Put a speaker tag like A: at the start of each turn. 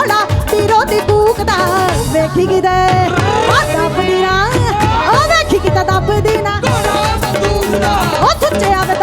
A: ਰੋਲਾ ਤੀਰੋ ਦੀ ਕੂਕਦਾ ਵੇਖੀ ਕਿਤੇ ਆ ਦੱਬਦੀ ਨਾ। ਵੇਖੀ ਕਿਤੇ ਦੱਬਦੀ ਨਾ। ਬੰਦੂਕ ਦਾ ਉਹ ਸੁੱਚਿਆ ਵੇ